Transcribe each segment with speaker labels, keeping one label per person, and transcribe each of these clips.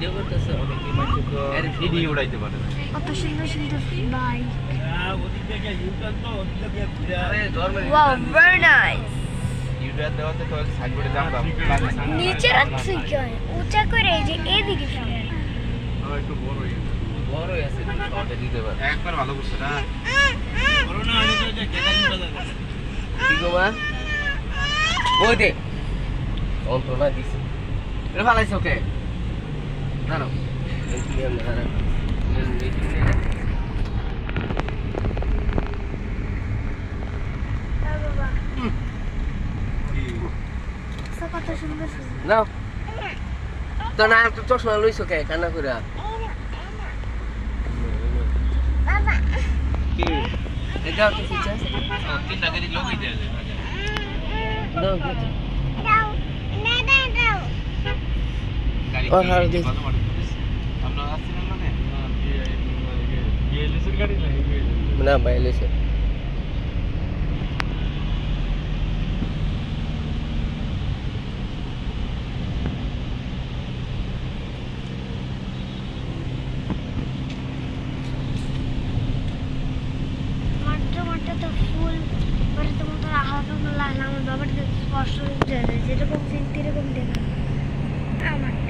Speaker 1: Video করতেছো
Speaker 2: অনেকে
Speaker 1: এর
Speaker 2: ভিডিও উড়াইতে পারে
Speaker 3: কত সুন্দর সুন্দর bike wow very nice
Speaker 2: YouTube দেওয়াতে তো সাইডবোর্ডে দাম দাম লাগে না
Speaker 3: নিচে রাখছি কেন? উঁচা করে এই যে এদিকে
Speaker 2: একটু বড় হয়ে গেছে।
Speaker 1: বড়ই আছে দিতে পার।
Speaker 2: একবার ভালো করছে না?
Speaker 1: কি গো মা? ওই দে যন্ত্রণা দিছি। রে ফালাইছ ওকে। দাঁড়াও নাও। তো না তো চশমা লইছো কে? কান্না কইরা।
Speaker 3: বাবা
Speaker 1: কি এটা তো ফুচা
Speaker 2: তিনটা গাড়ি লগই দেয়া যায়।
Speaker 1: দাও
Speaker 3: না দাও দাও
Speaker 2: গাড়ি
Speaker 1: ওর হার দিস।
Speaker 2: ভালো মাটি করেছে। আমরা আসছিলাম মানে
Speaker 1: না ভাই লইছে
Speaker 3: মাত্র মাত্র তো ফুল মানে তোমার তো হালকা করে লাগল আমার বাবার স্পষ্ট হয়ে যেরকম ফিল এরকম দেখা আমারটা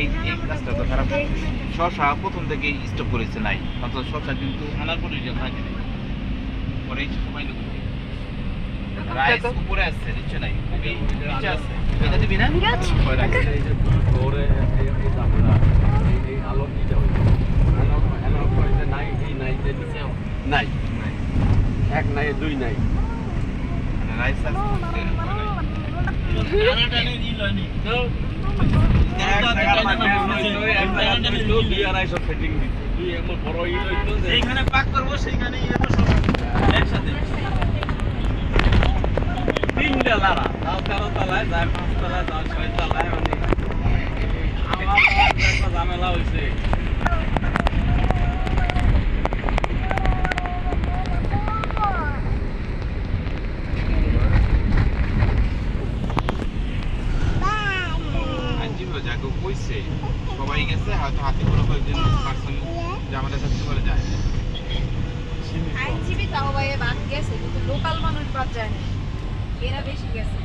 Speaker 2: এই এই কাজটা তো খারাপ। শশা প্রথম থেকে স্টপ করেছে নাই। অথচ শশা কিন্তু আনার পরে যে থাকে নাই। পরে এই সময় লোক রাইস উপরে আসছে নিচে নাই। নিচে আছে। এটা দিবি না?
Speaker 3: বিরাট
Speaker 4: নাই এক নাই দুই নাই।
Speaker 2: রাইস
Speaker 4: এইখানে পাক করব সেইখানে একসাথে। তিনটা লারা তাও তেরো মানে ঝামেলা হয়েছে
Speaker 2: আইনজীবী যাকে কইছে সবাই গেছে হয়তো হাতে করে কয়েকজন পার্সন আমাদের সাথে করে যায়।
Speaker 5: আইনজীবী তাও ভাই বাদ গেছে কিন্তু লোকাল মানুষ বাদ যায় না। এরা বেশি গেছে।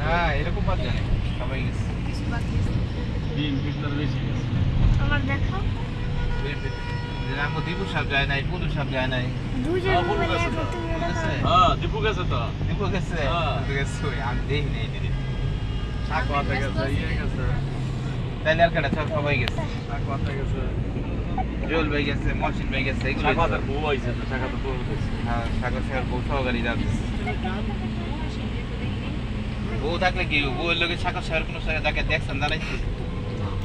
Speaker 2: না এরকম বাদ জানে সবাই গেছে।
Speaker 5: কিছু বাদ গেছে।
Speaker 4: দিন বিস্তার বেশি গেছে।
Speaker 3: আমার দেখাও।
Speaker 2: দীপু সাহেব যায় নাই পুলু সাহেব যায়
Speaker 4: হ্যাঁ,
Speaker 2: গেছে?
Speaker 4: হ্যাঁ দীপু গেছে তো
Speaker 2: দীপু গেছে। দীপু গেছে ওই আমি দেখি নাই দিদি
Speaker 4: সাকওয়াতে গেছে ইয়ে গেছে
Speaker 2: তাইলে আর কেটা সবাই গেছে
Speaker 4: সাকওয়াতে গেছে
Speaker 2: জল ভাই গেছে মহসিন ভাই গেছে এগুলো
Speaker 4: সাকওয়াতের বউ আইছে তো সাকওয়াতের বউ গেছে
Speaker 2: হ্যাঁ সাগর সাগর বউ সহকারী যাচ্ছে বউ থাকলে কি? বউয়ের কোনো যাকে দেখছেন দাঁড়াইছে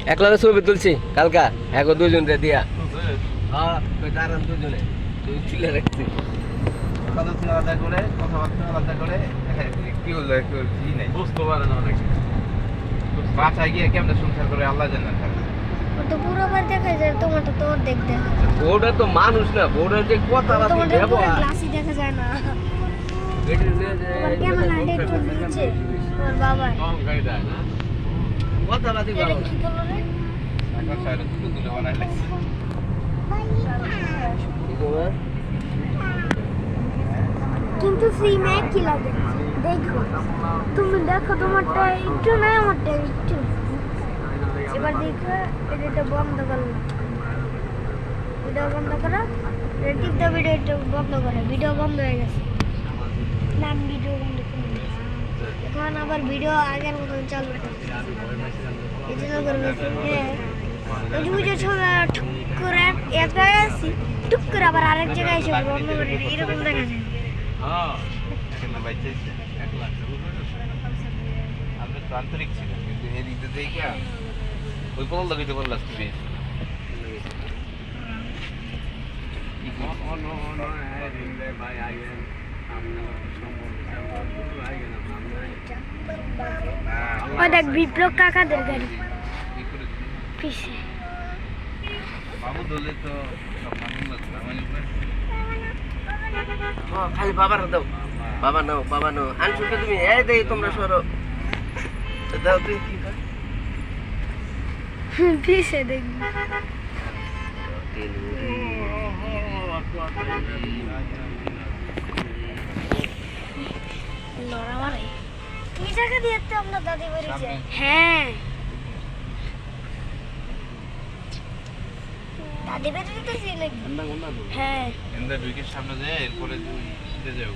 Speaker 1: একলা ছবি তুলছি কালকা। এক দুজন দিয়া। হ্যাঁ দুজনে। তুই
Speaker 2: কথা আলাদা করে কথাবার্তা আলাদা করে। হ্যাঁ, কি হলো একটু ই নাই।
Speaker 4: বুঝতে পারে না অনেক।
Speaker 2: বাসায় গিয়ে কেমন সংসার করে আল্লাহ জানেন
Speaker 3: তো পুরো বার দেখা যায় তোমারটা তো অর্ধেক দেখা যায়।
Speaker 1: বউটা তো মানুষ না বউটার যে কথা
Speaker 3: গ্লাসই দেখা যায় না।
Speaker 1: বাতি
Speaker 3: কিন্তু সিমে কি লাগে? দেখো, তুমি দেখো তোমারটা একটু না, আমারটা একটু। এবার দেখো, এটা বন্ধ করল ভিডিও বন্ধ করো। টিপ দা ভিডিও বন্ধ করে। ভিডিও বন্ধ হয়ে গেছে। না আমি ভিডিও বন্ধ করে এখন আবার ভিডিও আগের মতন চালু করছে এই জন্য করে দিয়েছি। হ্যাঁ। ওই বুঝে ঠুক করে এক জায়গায় আছি। টুক করে আবার আরেক জায়গায় এসে বন্ধ করে এরকম দেখা যায়?
Speaker 4: হ্যাঁ
Speaker 2: আপনি তো আন্তরিক কিন্তু এদিক ওই পারলাম তুমি
Speaker 3: দেখ বিপ্লব কাকাদের গাড়ি। পিছে
Speaker 2: বাবু দলে তো সব মানুষ লাগতো আমার
Speaker 1: ও, খালি বাবার দাও। বাবা নাও বাবা নাও। আনছুকে তুমি এই দেই তোমরা সরো। দাও তুই কি কর
Speaker 3: পিছে দেখবি লড়া মারে এই জায়গা দিয়ে তো আমরা দাদি বাড়ি যাই। হ্যাঁ। দাদি দিতেছি নাকি হ্যাঁ।
Speaker 2: এন্ডা সামনে যায় এরপরে দিতে যাও